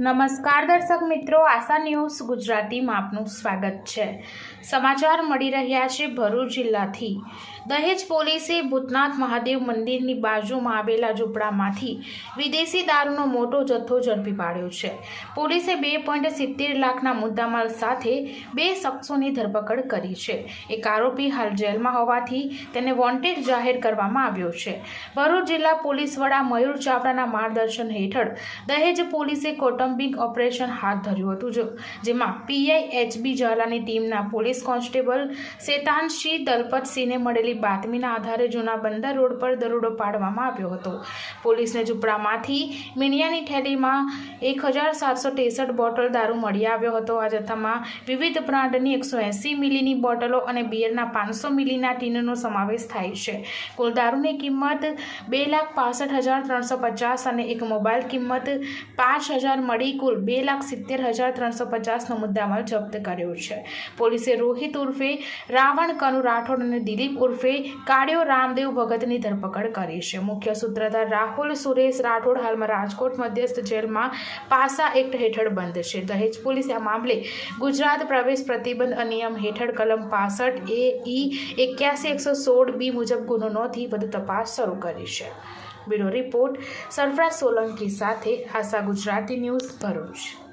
નમસ્કાર દર્શક મિત્રો, આશા ન્યૂઝ ગુજરાતીમાં આપનું સ્વાગત છે. સમાચાર મળી રહ્યા છે ભરૂચ જિલ્લાથી. દહેજ પોલીસે ભૂતનાથ મહાદેવ મંદિરની બાજુમાં આવેલા ઝૂંપડામાંથી વિદેશી દારૂનો મોટો જથ્થો ઝડપી પાડ્યો છે. પોલીસે બે પોઈન્ટ સિત્તેર લાખના મુદ્દામાલ સાથે બે શખ્સોની ધરપકડ કરી છે. એક આરોપી હાલ જેલમાં હોવાથી તેને વોન્ટેડ જાહેર કરવામાં આવ્યો છે. ભરૂચ જિલ્લા પોલીસ વડા મયુર ચાવડાના માર્ગદર્શન હેઠળ દહેજ પોલીસે કૌટુંબિક ઓપરેશન હાથ ધર્યું હતું જેમાં પીઆઈ એચબી ઝાલાની ટીમના પોલીસ કોન્સ્ટેબલ શેતાનસિંહ દલપતસિંહને મળેલી બાતમીના આધારે જૂના બંદર રોડ પર દરોડો પાડવામાં આવ્યો હતો. પોલીસને ઝૂંપડામાંથી મીણિયાની થેલીમાં એક હજાર સાતસો ત્રેસઠ બોટલ દારૂ મળી આવ્યો હતો. આ જથ્થામાં વિવિધ બ્રાન્ડની એકસો એંસી મિલીની બોટલો અને બિયરના પાંચસો મિલીના ટીનનો સમાવેશ થાય છે. કુલ દારૂની કિંમત બે લાખ પાસઠ હજાર ત્રણસો પચાસ અને એક મોબાઈલ કિંમત પાંચ હજાર મળી કુલ બે લાખ સિત્તેર હજાર ત્રણસો પચાસનો મુદ્દામાલ જપ્ત કર્યો છે. પોલીસે રોહિત ઉર્ફે રાવણ કનુ રાઠોડ અને દિલીપ ઉર્ફે કાળિયો રામદેવ ભગતની ધરપકડ કરી છે. મુખ્ય સૂત્રધાર રાહુલ, સુરેશ રાઠોડ હાલમાં રાજકોટ મધ્યસ્થ જેલમાં પાસા એક્ટ હેઠળ બંધ છે. દહેજ પોલીસે આ મામલે ગુજરાત પ્રવેશ પ્રતિબંધ અનિયમ હેઠળ કલમ પાસઠ એ ઈ એક્યાસી એકસો સોળ બી મુજબ ગુનો નોંધી વધુ તપાસ શરૂ કરી છે. બ્યુરો રિપોર્ટ સરફરાજ સોલંકી સાથે આશા ગુજરાતી ન્યૂઝ ભરૂચ.